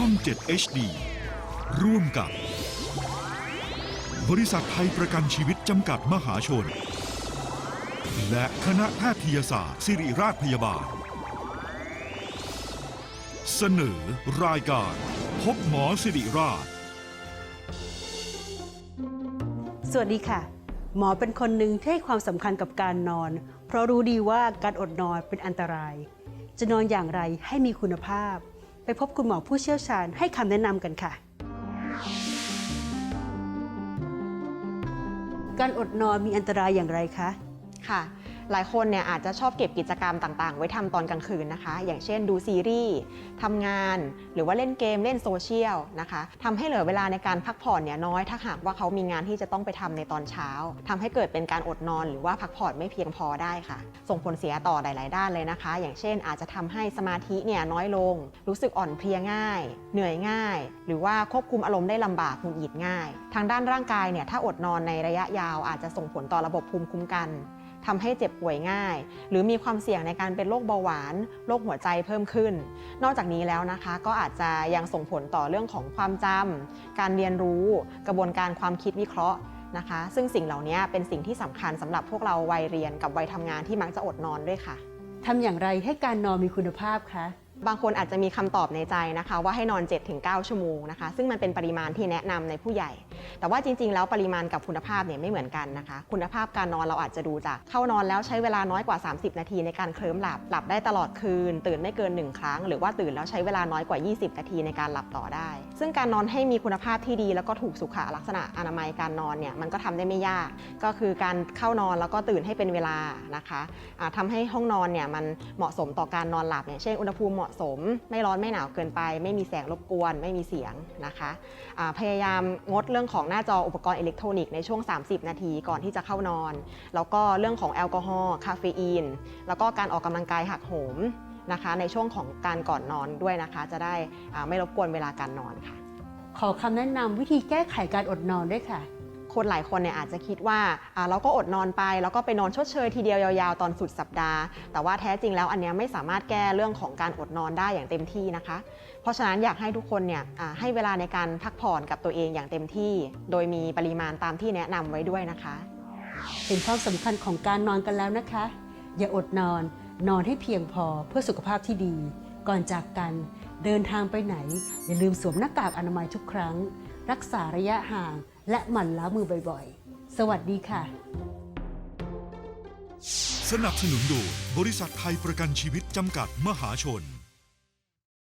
ช่อง 7 HD ร่วมกับ บริษัทไทยประกันชีวิตจำกัดมหาชน และคณะแพทยศาสตร์ ศิริราชพยาบาล เสนอรายการ พบหมอสิริราช สวัสดีค่ะ หมอเป็นคนหนึ่งที่ให้ความสำคัญกับการนอน เพราะรู้ดีว่าการอดนอนเป็นอันตราย จะนอนอย่างไรให้มีคุณภาพ ไปพบคุณหมอผู้เชี่ยวชาญให้คำแนะนำกันค่ะ การอดนอนมีอันตรายอย่างไรคะ ค่ะ หลายคนเนี่ยอาจจะชอบเก็บกิจกรรมต่างๆ ไว้ทำตอนกลางคืนนะคะ อย่างเช่นดูซีรีส์ทำงาน หรือว่าเล่นเกมเล่นโซเชียลนะคะทำให้เหลือเวลาในการพักผ่อนเนี่ยน้อย ถ้าหากว่าเขามีงานที่จะต้องไปทำในตอนเช้าทำให้เกิดเป็นการอดนอน หรือว่าพักผ่อนไม่เพียงพอได้ค่ะ ส่งผลเสียต่อหลาย ๆ ด้านเลยนะคะ อย่างเช่น อาจจะทำให้สมาธิเนี่ยน้อยลง รู้สึกอ่อนเพลียง่าย เหนื่อยง่าย หรือว่าควบคุมอารมณ์ได้ลำบากหงุดหงิดง่าย ทางด้านร่างกายเนี่ยถ้าอดนอนในระยะยาวอาจจะส่งผลต่อระบบภูมิคุ้มกัน ทำให้เจ็บป่วยง่าย หรือมีความเสี่ยงในการเป็นโรคเบาหวานโรคหัวใจเพิ่มขึ้น นอกจากนี้แล้วนะคะก็อาจจะยังส่งผลต่อเรื่องของความจำการเรียนรู้กระบวนการความคิดวิเคราะห์นะคะ ซึ่งสิ่งเหล่านี้เป็นสิ่งที่สำคัญสำหรับพวกเราวัยเรียนกับวัยทำงานที่มักจะอดนอนด้วยค่ะทำอย่างไรให้การนอนมีคุณภาพคะ บางคนอาจจะมีคำตอบในใจนะคะ ว่าให้นอน 7-9 ชั่วโมงนะคะ ซึ่งมันเป็นปริมาณที่แนะนำในผู้ใหญ่ แต่ว่าจริง ๆ แล้วปริมาณกับคุณภาพเนี่ยไม่เหมือนกันนะคะ คุณภาพการนอนเราอาจจะดูจากเข้านอนแล้วใช้เวลาน้อยกว่า 30 นาทีในการเคลิ้มหลับหลับได้ตลอดคืน ตื่นไม่เกิน 1 ครั้ง หรือว่าตื่นแล้วใช้เวลาน้อยกว่า 20 นาทีในการหลับต่อได้ ซึ่งการนอนให้มีคุณภาพที่ดี แล้วก็ถูกสุขลักษณะอนามัยการนอนเนี่ยมันก็ทำได้ไม่ยาก ก็คือการเข้านอนแล้วก็ตื่นให้เป็นเวลานะคะอ่าทำให้ห้องนอนเนี่ยมันเหมาะสมต่อการนอนหลับอย่างเช่นอุณหภูมิเหมาะสม ไม่ร้อนไม่หนาวเกินไป ไม่มีแสงรบกวน ไม่มีเสียงนะคะอ่าพยายามงดเรื่องของหน้าจออุปกรณ์อิเล็กทรอนิกส์ในช่วง 30 นาทีก่อนที่จะเข้านอน แล้วก็เรื่องของแอลกอฮอล์คาเฟอีน แล้วก็การออกกำลังกายหักโหมนะคะในช่วงของการก่อนนอนด้วยนะคะ จะได้ไม่รบกวนเวลาการนอนค่ะ ขอคำแนะนำวิธีแก้ไขการอดนอนด้วยค่ะ คนหลายคนเนี่ยอาจจะคิดว่าเราก็อดนอนไป แล้วก็ไปนอนชดเชยทีเดียวยาวๆ ตอนสุดสัปดาห์ แต่ว่าแท้จริงแล้วอันนี้ไม่สามารถแก้เรื่องของการอดนอนได้อย่างเต็มที่นะคะ เพราะฉะนั้นอยากให้ทุกคนเนี่ยให้เวลาในการพักผ่อนกับตัวเองอย่างเต็มที่ โดยมีปริมาณตามที่แนะนำไว้ด้วยนะคะเห็นความสำคัญของการนอนกันแล้วนะคะ อย่าอดนอนนอนให้เพียงพอเพื่อสุขภาพที่ดี ก่อนจากกันเดินทางไปไหน อย่าลืมสวมหน้ากากอนามัยทุกครั้ง รักษาระยะห่าง และหมั่นล้างมือบ่อยๆ สวัสดีค่ะ สนับสนุนโดยบริษัทไทยประกันชีวิตจำกัดมหาชน